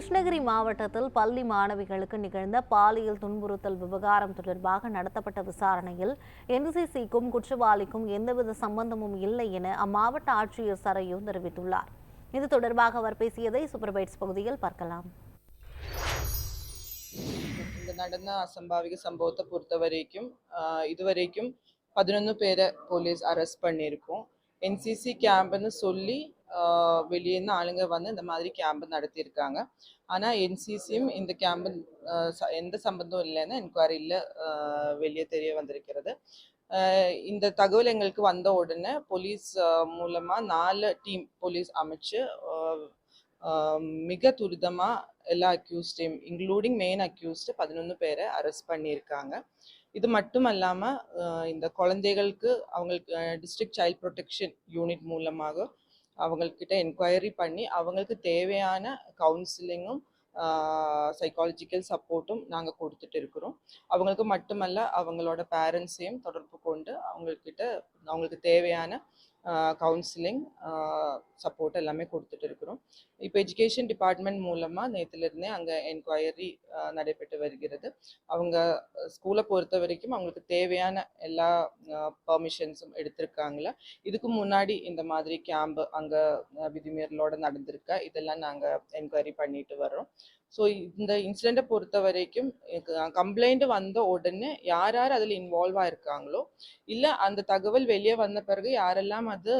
கிருஷ்ணகிரி மாவட்டத்தில் பள்ளி மாணவிகளுக்கு நிகழ்ந்த பாலியல் துன்புறுத்தல் விவகாரம் தொடர்பாக நடத்தப்பட்ட விசாரணையில் என்சிசிக்கும் குற்றவாளிக்கும் எந்தவித சம்பந்தமும் இல்லை என அம்மாவட்ட ஆட்சியர் சரையு தெரிவித்துள்ளார். இது தொடர்பாக அவர் பேசியதை சூப்பர்பைட்ஸ் பகுதியில் பார்க்கலாம். இந்த நடந்த அசம்பாவிக சம்பவத்தை பொறுத்தவரைக்கும் இது வரைக்கும் பதினொன்று பேரை போலீஸ் அரெஸ்ட் பண்ணியிருக்கோம். என்சிசி கேம்ப்னு சொல்லி வெளியேருந்து ஆளுங்க வந்து இந்த மாதிரி கேம்ப் நடத்தியிருக்காங்க. ஆனால் என்சிசியும் இந்த கேம்பு எந்த சம்பந்தம் இல்லைன்னு என்கொயரியில் வெளியே தெரிய வந்திருக்கிறது. ஆஹ் இந்த தகவல் எங்களுக்கு வந்த உடனே போலீஸ் மூலமாக நாலு டீம் போலீஸ் அமைச்சு ஆஹ் மிக துரிதமாக எல்லா அக்யூஸ்டையும் இன்க்ளூடிங் மெயின் அக்யூஸ்டு பதினொன்று பேரை அரெஸ்ட் பண்ணியிருக்காங்க. இது மட்டும் இல்லாமல் இந்த குழந்தைகளுக்கு அவங்களுக்கு டிஸ்ட்ரிக்ட் சைல்ட் ப்ரொடெக்ஷன் யூனிட் மூலமாக அவங்கக்கிட்ட என்கொயரி பண்ணி அவங்களுக்கு தேவையான கவுன்சிலிங்கும் சைக்காலஜிக்கல் சப்போர்ட்டும் நாங்கள் கொடுத்துட்டு இருக்கிறோம். அவங்களுக்கு மட்டுமல்ல அவங்களோட பேரண்ட்ஸையும் தொடர்பு கொண்டு அவங்கக்கிட்ட அவங்களுக்கு தேவையான கவுன்சிலிங் சப்போர்ட் எல்லாமே கொடுத்துட்டு இருக்கிறோம். இப்போ எஜுகேஷன் டிபார்ட்மெண்ட் மூலமாக நேற்றுலேருந்தே அங்கே என்கொயரி நடைபெற்று வருகிறது. அவங்க ஸ்கூலை பொறுத்த வரைக்கும் அவங்களுக்கு தேவையான எல்லா பர்மிஷன்ஸும் எடுத்திருக்காங்களா? இதுக்கு முன்னாடி இந்த மாதிரி கேம்ப் அங்கே விதிமீறலோட நடந்திருக்கா? இதெல்லாம் நாங்கள் என்கொயரி பண்ணிட்டு வர்றோம். ஸோ இந்த இன்சிடெண்ட்டை பொறுத்த வரைக்கும் கம்ப்ளைண்ட் வந்த உடனே யார் யார் அதில் இன்வால்வ் ஆயிருக்காங்களோ இல்லை அந்த தகவல் வெளியே வந்த பிறகு யாரெல்லாம் அது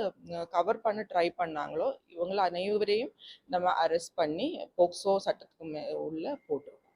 கவர் பண்ண ட்ரை பண்ணாங்களோ இவங்கள அனைவரையும் நம்ம அரெஸ்ட் பண்ணி போக்சோ சட்டத்துக்கு மே உள்ள போட்டிருக்கோம்